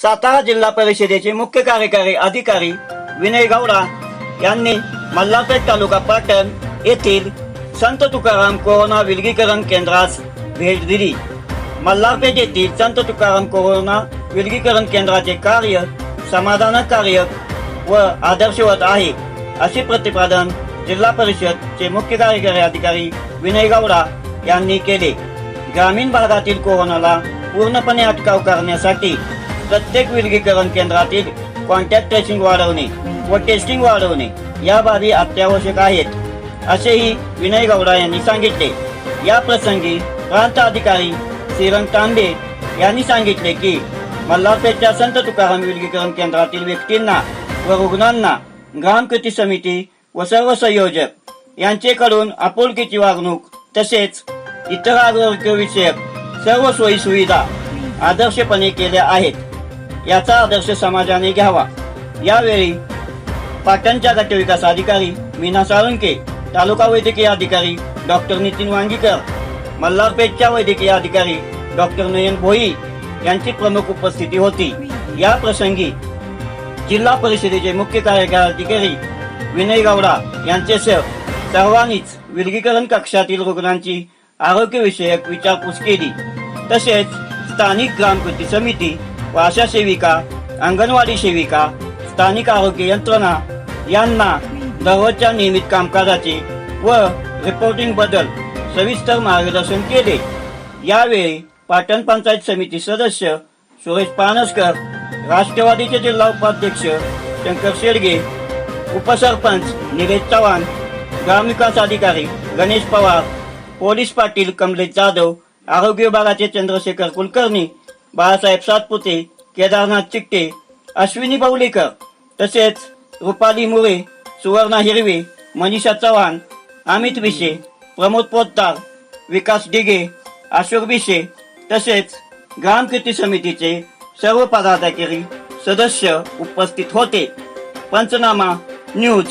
सातारा जिल्हा परिषदेचे मुख्य कार्यकारी अधिकारी विनय गौडा यांनी मल्हारपेठ तालुका पाटण येथील संत तुकाराम कोरोना विलगीकरण केंद्रास भेट दिली. मल्हारपेठ येथील संत तुकाराम कोरोना विलगीकरण केंद्राचे कार्य समाधानकारक व आदर्शवत आहे असे प्रतिपादन जिल्हा परिषदचे मुख्य कार्यकारी अधिकारी विनय गौडा यांनी केले. ग्रामीण भागातील कोरोनाला पूर्णपणे अटकाव करण्यासाठी प्रत्येक विलगीकरण केंद्रातील कॉन्टॅक्ट ट्रेसिंग वाढवणे व टेस्टिंग वाढवणे या बाबी अत्यावश्यक आहेत असेही विनय गौडा यांनी सांगितले. या प्रसंगी प्रांत अधिकारी श्रीरंग तांबे यांनी सांगितले की मल्हारपेठच्या संत तुकाराम विलगीकरण केंद्रातील व्यक्तींना व रुग्णांना ग्रामकृती समिती व सर्व संयोजक यांचेकडून आपुलकीची वागणूक तसेच इतर आरोग्यविषयक सर्व सोयी सुविधा आदर्शपणे केल्या आहेत. याचा आदर्श समाजाने घ्यावा. यावेळी पाटणच्या गटविकास अधिकारी मीना साळुंके तालुका वैद्यकीय अधिकारी डॉक्टर नितीन वांगीकर मल्हारपेठच्या वैद्यकीय अधिकारी डॉक्टर नयन भोई यांची प्रमुख उपस्थिती होती. या प्रसंगी जिल्हा परिषदेचे मुख्य कार्यकारी अधिकारी विनय गौडा यांच्यासह सर्वांनीच विलगीकरण कक्षातील रुग्णांची आरोग्यविषयक विचारपूस केली. तसेच स्थानिक ग्रामकृती समिती आशा सेविका अंगणवाडी सेविका स्थानिक आरोग्य यंत्रणा यांना दररोजच्या नियमित कामकाजाचे व रिपोर्टिंगबद्दल सविस्तर मार्गदर्शन केले. यावेळी पाटण पंचायत समिती सदस्य सुरेश पानसकर राष्ट्रवादीचे जिल्हा उपाध्यक्ष शंकर शेडगे उपसरपंच निलेश चव्हाण ग्रामविकास अधिकारी गणेश पवार पोलीस पाटील कमलेश जाधव आरोग्य विभागाचे चंद्रशेखर कुलकर्णी बाळासाहेब सातपुते केदारनाथ चिकटे अश्विनी बावलेकर तसेच रुपाली मुळे सुवर्णा हिरवे मनीषा चव्हाण अमित विशे प्रमोद पोद्दार विकास डिगे अशोक बिशे तसेच ग्रामकृती समितीचे सर्व पदाधिकारी सदस्य उपस्थित होते. पंचनामा न्यूज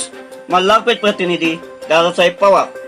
मल्हारपेठ प्रतिनिधी दादासाहेब पवार.